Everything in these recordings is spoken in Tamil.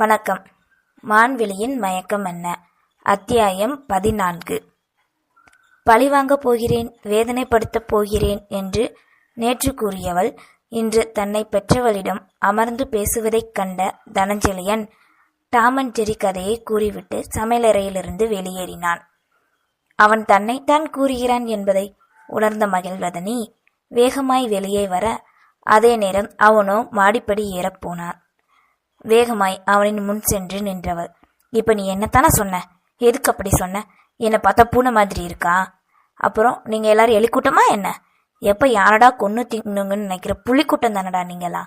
வணக்கம். மான்விழியின் மயக்கம் என்ன? அத்தியாயம் பதினான்கு. பழிவாங்கப் போகிறேன் வேதனைப்படுத்தப் போகிறேன் என்று நேற்று கூறியவள் இன்று தன்னை பெற்றவளிடம் அமர்ந்து பேசுவதைக் கண்ட தனஞ்சலியன் டாமன் கதையை கூறிவிட்டு சமையலறையிலிருந்து வெளியேறினான். அவன் தன்னைத்தான் கூறுகிறான் என்பதை உணர்ந்த மகிழ்வதனி வேகமாய் வெளியே வர அதே நேரம் அவனோ மாடிப்படி ஏறப்போனான் வேகமாய் அவனின் முன் சென்று நின்றவள். இப்போ நீ என்னத்தானே சொன்ன? எதுக்கு அப்படி சொன்ன? என்னை பார்த்தா பூனை மாதிரி இருக்கா? அப்புறம் நீங்கள் எல்லாரும் எலிக்கூட்டமா என்ன? எப்போ யாரடா கொன்று தின்னுங்கன்னு நினைக்கிற புலிக்கூட்டம் தானடா நீங்களா?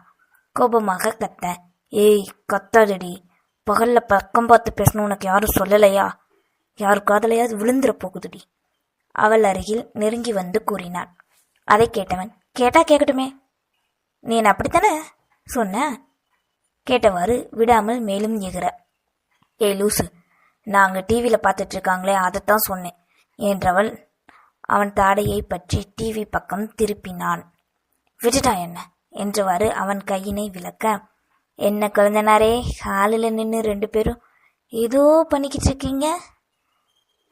கோபமாக கத்த. ஏய் கத்தாதடி. பகலில் பக்கம் பார்த்து பேசணும் உனக்கு யாரும் சொல்லலையா? யார் காதலையாவது விழுந்துற போகுதுடி. அவள் அருகில் நெருங்கி வந்து கூறினான் அதை கேட்டவன் கேட்டா கேட்கட்டுமே நீ என்ன அப்படித்தானே சொன்ன? கேட்டவாறு விடாமல் மேலும் எகிற. ஏய் லூசு நாங்க டிவியில பார்த்துட்டு இருக்காங்களே அதைத்தான் சொன்னேன் என்றவள் அவன் தாடையை பற்றி டிவி பக்கம் திருப்பினான். விட்டுட்டா என்ன? என்றவாறு அவன் கையினை விளக்க. என்ன குழந்தனாரே ஹாலில் நின்று ரெண்டு பேரும் ஏதோ பண்ணிக்கிட்டு இருக்கீங்க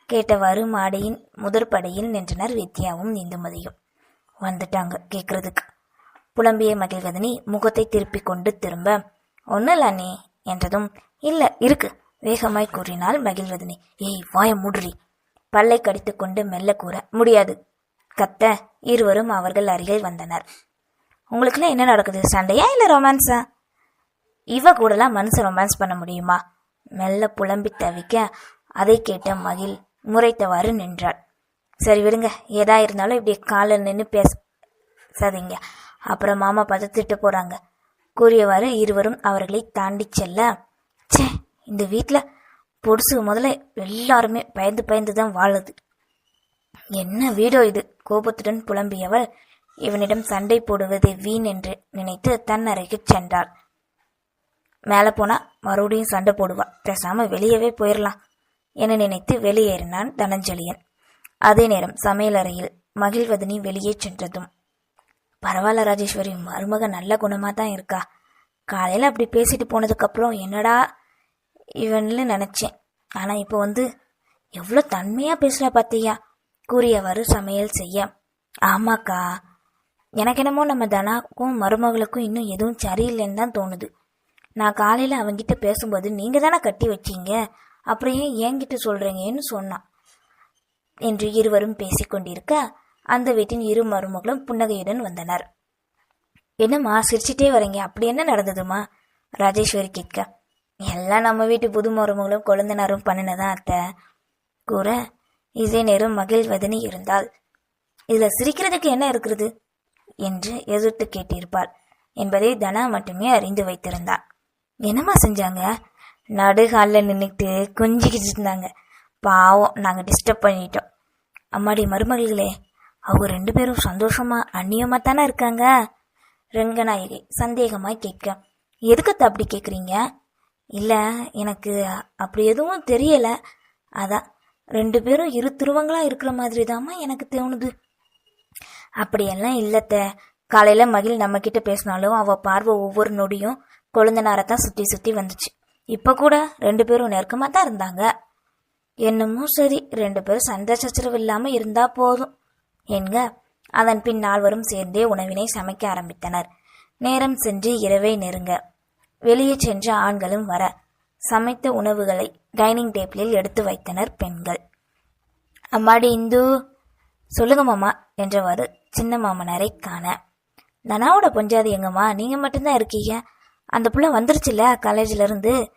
கேட்டவாறு மாடியின் முதற்படையில் நின்றனர் வித்யாவும் இந்துமதியும் வந்துட்டாங்க கேட்கறதுக்கு புலம்பிய மகிழ்கதனி முகத்தை திருப்பிக் கொண்டு திரும்ப ஒன்றும் இல்ல நீ என்றதும் இல்லை இருக்கு வேகமாய் கூறினாள் மகிழ்வதனி. ஏய் வாய மூடுறி பல்லை கடித்துக்கொண்டு மெல்ல கூற முடியாது. கத்த இருவரும் அவர்கள் அருகில் வந்தனர். உங்களுக்குலாம் என்ன நடக்குது சண்டையா இல்லை ரொமான்ஸா இவ கூடலாம் மனசு ரொமான்ஸ் பண்ண முடியுமா? மெல்ல புலம்பி தவிக்க அதை கேட்ட மகிழ் முறைத்தவாறு நின்றாள். சரி விடுங்க ஏதா இருந்தாலும் இப்படி காலில் நின்று பேசாதீங்க. அப்புறம் மாமா பார்த்து திட்டு போகிறாங்க கூறியவாறு இருவரும் அவர்களை தாண்டி செல்ல ச்சே இந்த வீட்டில் பொடுசு முதல்ல எல்லாருமே பயந்து பயந்து தான் வாழுது. என்ன வீடோ இது? கோபத்துடன் புலம்பியவள் இவனிடம் சண்டை போடுவது வீண் என்று நினைத்து தன் அறைக்கு சென்றாள். மேலே போனா மறுபடியும் சண்டை போடுவா. பேசாம வெளியவே போயிடலாம் என நினைத்து வெளியேறினான் தனஞ்சலியன் அதே நேரம் சமையலறையில் மகிழ்வதனி வெளியே சென்றதும் பரவாயில்ல ராஜேஸ்வரி மருமக நல்ல குணமாக தான் இருக்கா. காலையில் அப்படி பேசிட்டு போனதுக்கப்புறம் என்னடா இவன்னு நினச்சேன். ஆனால் இப்போ வந்து எவ்வளோ தன்மையாக பேசுறா பார்த்தியா கூறியவாறு சமையல் செய்ய. ஆமாக்கா எனக்கு என்னமோ நம்ம தனாக்கும் மருமகளுக்கும் இன்னும் எதுவும் சரியில்லைன்னு தான் தோணுது. நான் காலையில் அவங்கிட்ட பேசும்போது நீங்கள் தானே கட்டி வச்சீங்க? அப்புறம் ஏன் என்கிட்ட சொல்கிறீங்கன்னு சொன்னான். என்று இருவரும் பேசிக்கொண்டிருக்க அந்த வீட்டின் இரு மருமகளும் புன்னகையுடன் வந்தனர். என்னம்மா சிரிச்சிட்டே வரீங்க. அப்படி என்ன நடந்ததுமா ராஜேஸ்வரி கேட்க எல்லாம் நம்ம வீட்டு புது மருமகளும் கொழுந்தனாரும் பண்ணினதான் அத்தை? கூற இதே நேரம் மகிழ்வதனி இருந்தால் இதில் சிரிக்கிறதுக்கு என்ன இருக்கிறது? என்று எதிர்த்து கேட்டிருப்பாள். என்பதை தனா மட்டுமே அறிந்து வைத்திருந்தாள். என்னம்மா செஞ்சாங்க? நடுகாலில் நின்றுட்டு கொஞ்சிக்கிட்டு இருந்தாங்க. பாவம் நாங்கள் டிஸ்டர்ப் பண்ணிட்டோம். அம்மாடி மருமகளே அவங்க ரெண்டு பேரும் சந்தோஷமா அந்நியமா தானே இருக்காங்க ரங்கநாயகி சந்தேகமாக கேட்க எதுக்கு அப்படி கேட்குறீங்க இல்லை எனக்கு அப்படி எதுவும் தெரியலை. அதான் ரெண்டு பேரும் இரு திருவங்களாக இருக்கிற மாதிரி தாம்மா எனக்கு தோணுது. அப்படியெல்லாம் இல்லத்த காலையில் மகிழ் நம்மக்கிட்ட பேசினாலும் அவள் பார்வை ஒவ்வொரு நொடியும் கொழுந்தனாரத்தான் சுற்றி சுற்றி வந்துச்சு. இப்போ கூட ரெண்டு பேரும் நெருக்கமாக தான் இருந்தாங்க. என்னமோ சரி ரெண்டு பேரும் சண்டை சச்சரவு இல்லாமல் இருந்தால் போதும். என்க. அதன் பின் நால்வரும் சேர்ந்தே உணவினை சமைக்க ஆரம்பித்தனர். நேரம் சென்று இரவை நெருங்க. வெளியே சென்ற ஆண்களும் வர. சமைத்த உணவுகளை டைனிங் டேபிளில் எடுத்து வைத்தனர் பெண்கள். அம்மாடி இந்து சொல்லுங்க மாமா என்றவாறு சின்ன மாமனாரை காண. தனாவோட பொஞ்சாதி எங்கம்மா நீங்க மட்டும்தான் இருக்கீங்க? அந்த புள்ள வந்துருச்சுல்ல காலேஜ்ல இருந்து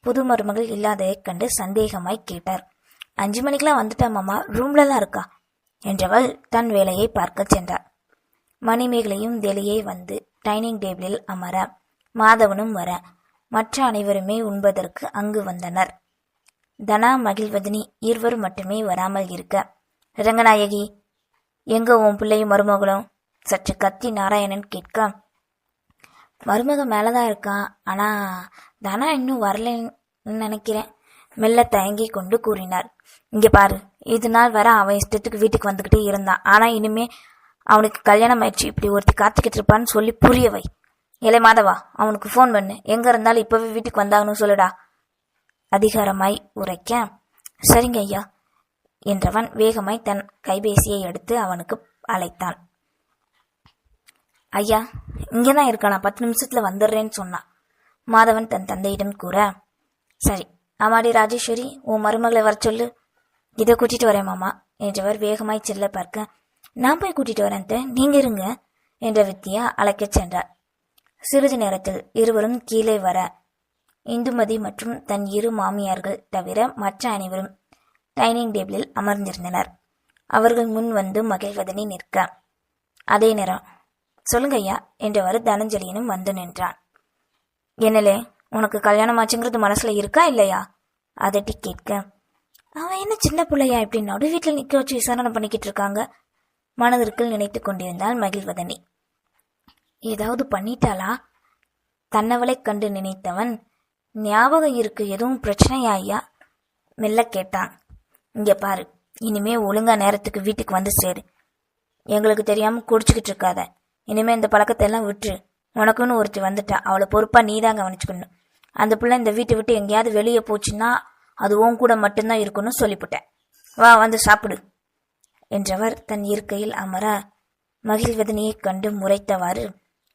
புது மருமகள் இல்லாததை கண்டு சந்தேகமாய் கேட்டார். அஞ்சு மணிக்கெல்லாம் வந்துட்டா மாமா ரூம்ல தான் இருக்கா? என்றவள் தன் வேலையை பார்க்கச் சென்றார் மணிமேகலையும் வெளியே வந்து டைனிங் டேபிளில் அமர மாதவனும் வர மற்ற அனைவருமே உண்பதற்கு அங்கு வந்தனர். தனா மகிழ்வதனி இருவர் மட்டுமே வராமல் இருக்க ரங்கநாயகி எங்க உன் பிள்ளையும் மருமகளும்? சற்று கத்தி நாராயணன் கேட்க மருமக மேலதான் இருக்கான் ஆனா தனா இன்னும் வரலன்னு நினைக்கிறேன். மெல்ல தயங்கி கொண்டு கூறினார். இங்க பாரு இது நாள் வர அவன் இஷ்டத்துக்கு வீட்டுக்கு வந்துகிட்டே இருந்தான். ஆனா இனிமே அவனுக்கு கல்யாணம் ஆயிடுச்சு. இப்படி ஒருத்தி காத்துக்கிட்டு இருப்பான்னு சொல்லி புரிய வை. ஏலே மாதவா அவனுக்கு ஃபோன் பண்ணு. எங்க இருந்தாலும் இப்பவே வீட்டுக்கு வந்தாங்கன்னு சொல்லுடா. அதிகாரமாய் உரைக்க சரிங்க ஐயா என்றவன் வேகமாய் தன் கைபேசியை எடுத்து அவனுக்கு அழைத்தான். ஐயா இங்கே தான் இருக்கானா? பத்து நிமிஷத்துல வந்துடுறேன்னு சொன்னான். மாதவன் தன் தந்தையிடம் கூற சரி ஆமாடி ராஜேஸ்வரி உன் மருமகளை வர சொல்லு. இதை கூட்டிட்டு வரேன் மாமா. என்றவர் வேகமாய் செல்ல பார்க்க நான் போய் கூட்டிட்டு வரேன் நீங்க இருங்க என்ற வித்தியா அழைக்கச் சென்றார். சிறிது நேரத்தில் இருவரும் கீழே வர இந்துமதி மற்றும் தன் இரு மாமியார்கள் தவிர மற்ற அனைவரும் டைனிங் டேபிளில் அமர்ந்திருந்தனர். அவர்கள் முன் வந்து மகிழ்வதனை நிற்க அதே நேரம் சொல்லுங்க ஐயா என்றவாறு தனஞ்சலியனும் வந்து நின்றான். என்னலே உனக்கு கல்யாணம் ஆச்சுங்கிறது மனசுல இருக்கா இல்லையா? அதட்டி கேட்க. அவன் என்ன சின்ன பிள்ளையா இப்படி நடு வீட்டில் நிற்க வச்சு விசாரணை பண்ணிக்கிட்டு இருக்காங்க? மனதிற்குள் நினைத்து கொண்டிருந்தாள் மகிழ்வதனி. ஏதாவது பண்ணிட்டாளா? தன்னவளைக் கண்டு நினைத்தவன் ஞாபகம் இருக்கு எதுவும் பிரச்சனையா ஐயா? மெல்ல கேட்டான். இங்க பாரு இனிமே ஒழுங்கா நேரத்துக்கு வீட்டுக்கு வந்து சேரு. எங்களுக்கு தெரியாம குடிச்சுக்கிட்டு இருக்காத. இனிமே இந்த பழக்கத்தை எல்லாம் விட்டுரு. உனக்குன்னு ஒருத்தி வந்துட்டா. அவளை பொறுப்பா நீ தான் கவனிச்சுக்கணும். அந்த பிள்ளை இந்த வீட்டை விட்டு எங்கேயாவது வெளியே போச்சுன்னா அது உன் கூட மட்டும்தான் இருக்கணும்னு சொல்லிவிட்டேன் வா வந்து சாப்பிடு என்றவர் தன் இருக்கையில் அமர மகிழ்வதனையைக் கண்டு முறைத்தவாறு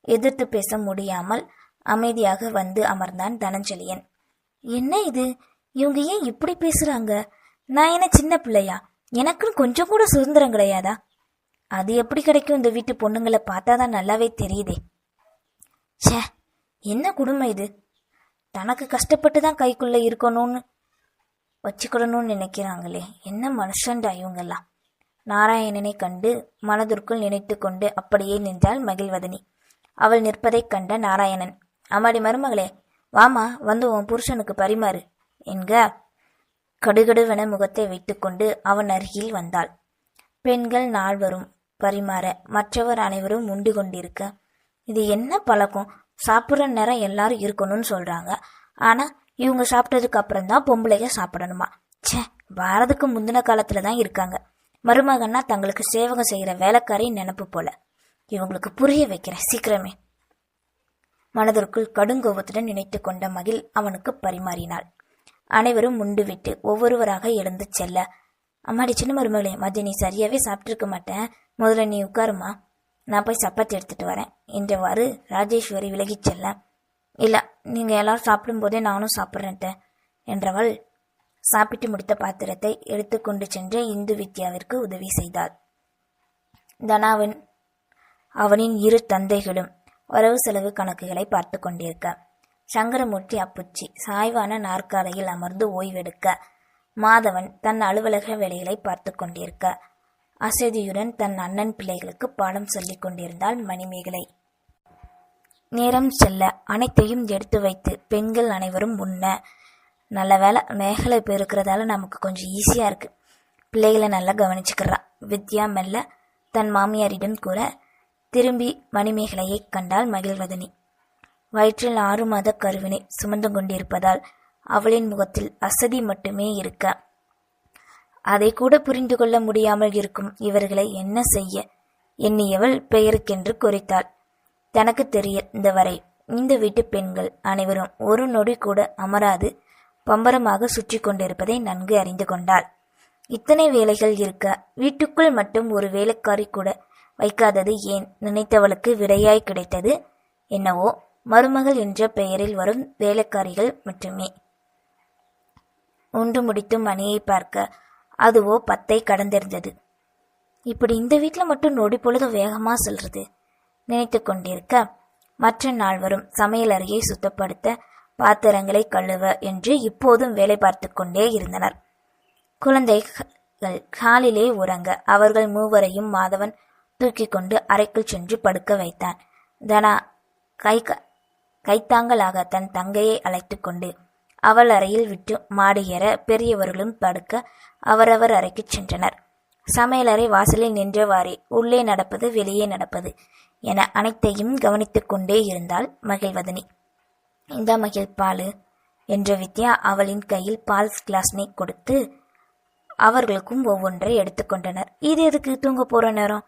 எதிர்த்து பேச முடியாமல் அமைதியாக வந்து அமர்ந்தான் தனஞ்சலியன் என்ன இது? இவங்க ஏன் இப்படி பேசுறாங்க? நான் என்ன சின்ன பிள்ளையா? எனக்குன்னு கொஞ்சம் கூட சுதந்திரம் கிடையாதா? அது எப்படி கிடைக்கும்? இந்த வீட்டு பொண்ணுங்களை பார்த்தாதான் நல்லாவே தெரியுதே. ச்சே என்ன குடும்பம் இது? தனக்கு கஷ்டப்பட்டு தான் கைக்குள்ள இருக்கணும்னு வச்சுக்கிடணும்னு நினைக்கிறாங்களே. என்ன மனுஷன்டா இவங்கெல்லாம்? நாராயணனை கண்டு மனதிற்குள் நினைத்து கொண்டு அப்படியே நின்றாள் மகிழ்வதனி. அவள் நிற்பதைக் கண்ட நாராயணன் அம்மாடி மருமகளே வாமா வந்து உன் புருஷனுக்கு பரிமாறு என்க கடுகடுவென முகத்தை வைத்துக்கொண்டு அவன் அருகில் வந்தாள். பெண்கள் நால்வரும் பரிமாற மற்றவர் அனைவரும் உண்டு கொண்டிருக்க. இது என்ன பழக்கம்? சாப்பிட்ற நேரம் எல்லாரும் இருக்கணும்னு சொல்றாங்க. ஆனா இவங்க சாப்பிட்டதுக்கு அப்புறம் தான் பொம்பளைங்க சாப்பிடணுமா? ச்சே வாரதுக்கு முந்தின காலத்துல தான் இருக்காங்க. மருமகன்னா தங்களுக்கு சேவகம் செய்யற வேலைக்காரையும் நினப்பு போல. இவங்களுக்கு புரிய வைக்கிறேன் சீக்கிரமே. மனதிற்குள் கடுங்கோபத்துடன் நினைத்து கொண்ட மகிழ் அவனுக்கு பரிமாறினாள். அனைவரும் முண்டு விட்டு ஒவ்வொருவராக எழுந்து செல்ல அம்மாடி சின்ன மருமகளே மதிய நீ சரியாவே சாப்பிட்டுருக்க மாட்டேன். முதல்ல நீ உட்காருமா நான் போய் சப்பாத்தி எடுத்துட்டு வரேன். என்றவாறு ராஜேஸ்வரி விலகிச் செல்ல. இல்லை நீங்கள் எல்லாரும் சாப்பிடும்போதே நானும் சாப்பிட்றேன்ட்ட என்றவள் சாப்பிட்டு முடித்த பாத்திரத்தை எடுத்துக்கொண்டு சென்று இந்து வித்யாவிற்கு உதவி செய்தாள். தனாவின் அவனின் இரு தந்தைகளும் வரவு செலவு கணக்குகளை பார்த்து கொண்டிருக்க. சங்கரமூர்த்தி அப்புச்சி சாய்வான நாற்காலையில் அமர்ந்து ஓய்வெடுக்க. மாதவன் தன் அலுவலக வேலைகளை பார்த்து கொண்டிருக்க. அசதியுடன் தன் அண்ணன் பிள்ளைகளுக்கு பாடம் சொல்லிக் கொண்டிருந்தாள் மணிமேகலை. நேரம் செல்ல அனைத்தையும் எடுத்து வைத்து பெண்கள் அனைவரும் உண்ண. நல்ல வேலை மேகலை பெருக்கிறதால நமக்கு கொஞ்சம் ஈஸியா இருக்கு. பிள்ளைகளை நல்லா கவனிச்சுக்கிறா. வித்யா மெல்ல தன் மாமியாரிடம் கூற திரும்பி மணிமேகலையை கண்டாள் மகிழ்வதனி. வயிற்றில் ஆறு மாத கருவினை சுமந்து கொண்டிருப்பதால் அவளின் முகத்தில் அசதி மட்டுமே இருக்க. அதை கூட புரிந்து கொள்ள முடியாமல் இருக்கும் இவர்களை என்ன செய்ய? எண்ணியவள் பெயருக்கென்று குறித்தாள். தனக்கு தெரிந்தவரை இந்த வீட்டு பெண்கள் அனைவரும் ஒரு நொடி கூட அமராது பம்பரமாக சுற்றி கொண்டிருப்பதை நன்கு அறிந்து கொண்டாள். இத்தனை வேலைகள் இருக்க வீட்டுக்குள் மட்டும் ஒரு வேலைக்காரி கூட வைக்காதது ஏன்? நினைத்தவளுக்கு விடையாய் கிடைத்தது என்னவோ? மருமகள் என்ற பெயரில் வரும் வேலைக்காரிகள் மட்டுமே. ஒன்று முடித்தும் மணியை பார்க்க அதுவோ பத்தை கடந்திருந்தது இப்படி இந்த வீட்டில் மட்டும் நொடி பொழுது வேகமாக செல்றது. நினைத்து கொண்டிருக்க மற்ற நால்வரும் சமையல் அறையை சுத்தப்படுத்த பாத்திரங்களை கழுவ என்று இப்போதும் வேலை பார்த்து கொண்டே இருந்தனர். குழந்தைகள் காலிலே உறங்க அவர்கள் மூவரையும் மாதவன் தூக்கி கொண்டு அறைக்குள் சென்று படுக்க வைத்தான். தனா கை கைத்தாங்கலாக தன் தங்கையை அழைத்து கொண்டு அவள் அறையில் விட்டு மாடி ஏற பெரியவர்களும் படுக்க அவரவர் அறைக்குச் சென்றனர். சமையலறை வாசலில் நின்றவாறே உள்ளே நடப்பது வெளியே நடப்பது என அனைத்தையும் கவனித்துக் கொண்டே இருந்தாள் மகிழ்வதனி. இந்த மகிழ் பாலு என்ற வித்யா அவளின் கையில் பால் கிளாஸ்னை கொடுத்து அவர்களுக்கும் ஒவ்வொன்றை எடுத்துக்கொண்டனர் இது எதுக்கு தூங்க போற நேரம்?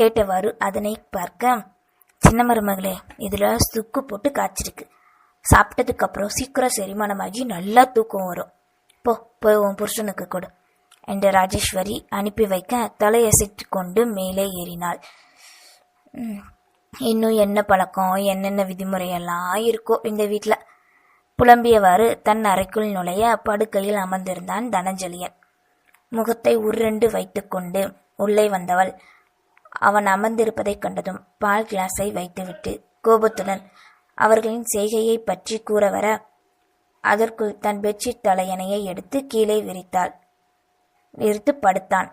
கேட்டவாறு அதனை பார்க்க சின்ன மருமகளே இதில் சுக்கு போட்டு காய்ச்சிருக்கு. சாப்பிட்டதுக்கு அப்புறம் சீக்கிரம் செரிமானமாகி நல்லா தூக்கம் வரும். போ போய் உன் புருஷனுக்கு கொடு. என்று ராஜேஸ்வரி அனுப்பி வைக்க தலையசைத்து கொண்டு மேலே ஏறினாள். இன்னும் என்ன பழக்கம் என்னென்ன விதிமுறையெல்லாம் இருக்கோ இந்த வீட்டில் புலம்பியவாறு தன் அறைக்குள் நுழைய படுக்கையில் அமர்ந்திருந்தான் தனஞ்சலியன் முகத்தை உருண்டு வைத்துக்கொண்டு உள்ளே வந்தவள். அவன் அமர்ந்திருப்பதைக் கண்டதும் பால் கிளாஸை வைத்துவிட்டு கோபத்துடன் அவர்களின் செய்கையை பற்றி கூற வர அதற்குள் தன் பெட்ஷீட் தலையணையை எடுத்து கீழே விரித்தாள். விரித்து படுத்தான்.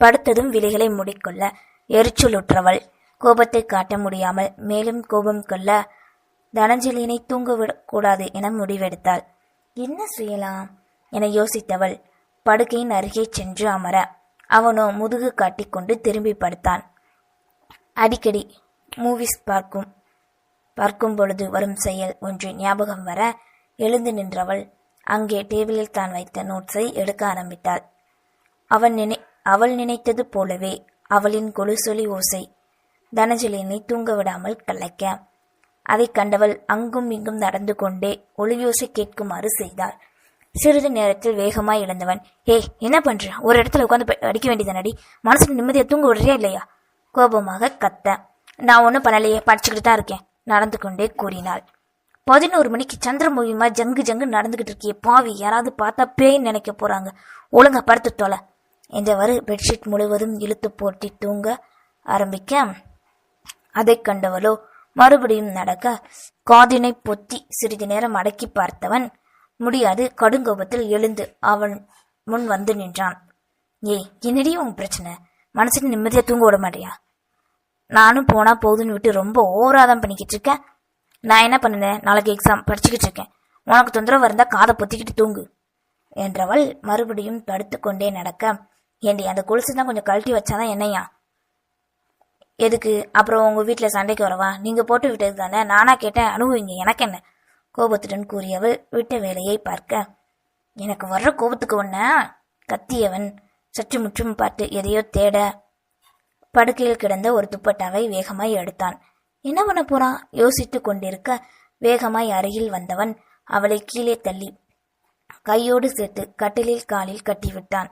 படுத்ததும் விழிகளை மூடிக்கொள்ள எரிச்சலுற்றவள் கோபத்தை காட்ட முடியாமல் மேலும் கோபம் கொள்ள தனஞ்சலியினை தூங்கவிடக்கூடாது என முடிவெடுத்தாள். என்ன செய்யலாம் என யோசித்தவள் படுக்கையின் அருகே சென்று அமர அவனோ முதுகு காட்டிக்கொண்டு திரும்பி படுத்தான். அடிக்கடி மூவிஸ் பார்க்கும். பார்க்கும் பொழுது வரும் செயல் ஒன்று ஞாபகம் வர எழுந்து நின்றவள் அங்கே டேபிளில் தான் வைத்த நோட்ஸை எடுக்க ஆரம்பித்தாள். அவன் நினை அவள் நினைத்தது போலவே அவளின் கொலுசொலி ஓசை தனஞ்சலினை தூங்க விடாமல் கலைக்க. அதைக் கண்டவள் அங்கும் இங்கும் நடந்து கொண்டே ஒளியோசை கேட்குமாறு செய்தாள். சிறிது நேரத்தில் வேகமாய் இழந்தவன் ஏய் என்ன பண்ற? ஒரு இடத்துல உட்காந்து அடிக்க வேண்டியதானடி மனசுக்கு நிம்மதியை தூங்க விடுறியா இல்லையா? கோபமாக கத்த. நான் ஒன்றும் பண்ணலையே படிச்சுக்கிட்டு தான் இருக்கேன். நடந்து கொண்டே கூறினாள். பதினோரு மணிக்கு சந்திரமொழிமா ஜங்கு ஜங்கு நடந்துகிட்டு இருக்கியே பாவி யாராவது பார்த்தா பேய் நினைக்க போறாங்க. ஒழுங்கா படுத்து தொலை. என்றவாறு பெட்ஷீட் முழுவதும் இழுத்து போட்டி தூங்க ஆரம்பிக்க அதைக் கண்டவளோ மறுபடியும் நடக்க காதினை பொத்தி சிறிது நேரம் அடக்கி பார்த்தவன் முடியாது கடுங்கோபத்தில் எழுந்து அவன் முன் வந்து நின்றான். ஏய் என்னடி உன் பிரச்சனை? மனசுக்கு நிம்மதியா தூங்க விட மாட்டியா? நானும் போனா போதுன்னு விட்டு ரொம்ப ஓவராதான் பண்ணிக்கிட்டு இருக்கேன். நான் என்ன பண்ணுனேன்? நாளைக்கு எக்ஸாம் படிச்சுக்கிட்டு இருக்கேன். உனக்கு தொந்தரவு இருந்தால் காதை பொத்திக்கிட்டு தூங்கு என்றவள் மறுபடியும் படுத்துக்கொண்டே நடக்க ஏண்டி அந்த கொலுசு தான் கொஞ்சம் கழட்டி வச்சாதான் என்னையா? எதுக்கு? அப்புறம் உங்கள் வீட்டில் சண்டைக்கு வரவா? நீங்கள் போட்டு விட்டது தானே? நானா கேட்டேன். அனுபவிங்க எனக்கு என்ன? கோபத்துடன் கூறியவள் விட்ட வேலையை பார்க்க எனக்கு வர்ற கோபத்துக்கு ஒன்ன கத்தியவன் சற்று முற்றும் பார்த்து எதையோ தேட படுக்கையில் கிடந்த ஒரு துப்பட்டாவை வேகமாய் எடுத்தான். என்ன பண்ண போறான் யோசித்து கொண்டிருக்க வேகமாய் அருகில் வந்தவன் அவளை கீழே தள்ளி கையோடு சேர்த்து கட்டிலில் காலில் கட்டிவிட்டான்.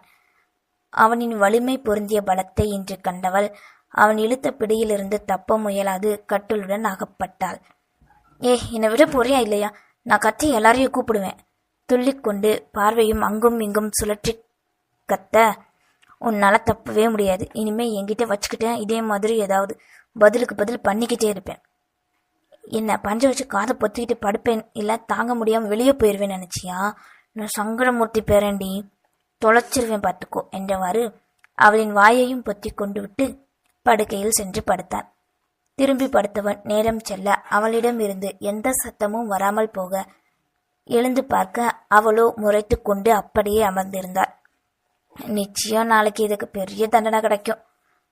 அவனின் வலிமை பொருந்திய பலத்தை இன்று கண்டவள் அவன் இழுத்த பிடியிலிருந்து தப்ப முயலாது கட்டிலுடன் அகப்பட்டாள். ஏ என்னை விட போறியா இல்லையா? நான் கத்தி எல்லாரையும் கூப்பிடுவேன். துள்ளிக்கொண்டு பார்வையும் அங்கும் இங்கும் சுழற்றி கத்த உன்னால் தப்பவே முடியாது. இனிமேல் என்கிட்ட வச்சுக்கிட்டேன் இதே மாதிரி ஏதாவது பதிலுக்கு பதில் பண்ணிக்கிட்டே இருப்பேன். என்ன பஞ்ச வச்சு காதை பொத்திக்கிட்டு படுப்பேன். இல்லை தாங்க முடியாமல் வெளியே போயிடுவேன் நினச்சியா? நான் சங்கடமூர்த்தி பேரண்டி. தொலைச்சிருவேன் பார்த்துக்கோ என்றவாறு அவளின் வாயையும் பொத்தி கொண்டு விட்டு படுக்கையில் சென்று படுத்தான் திரும்பி படுத்தவன் நேரம் செல்ல அவளிடம் இருந்து எந்த சத்தமும் வராமல் போக எழுந்து பார்க்க அவளோ முறைத்து கொண்டு அப்படியே அமர்ந்திருந்தாள். நிச்சயம் நாளைக்கு இதுக்கு பெரிய தண்டனை கிடைக்கும்.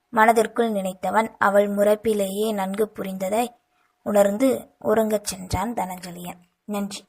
மனதிற்குள் நினைத்தவன் அவள் முறைப்பிலேயே நன்கு புரிந்ததை உணர்ந்து உறங்கச் சென்றான் தனஞ்சலியன். நன்றி.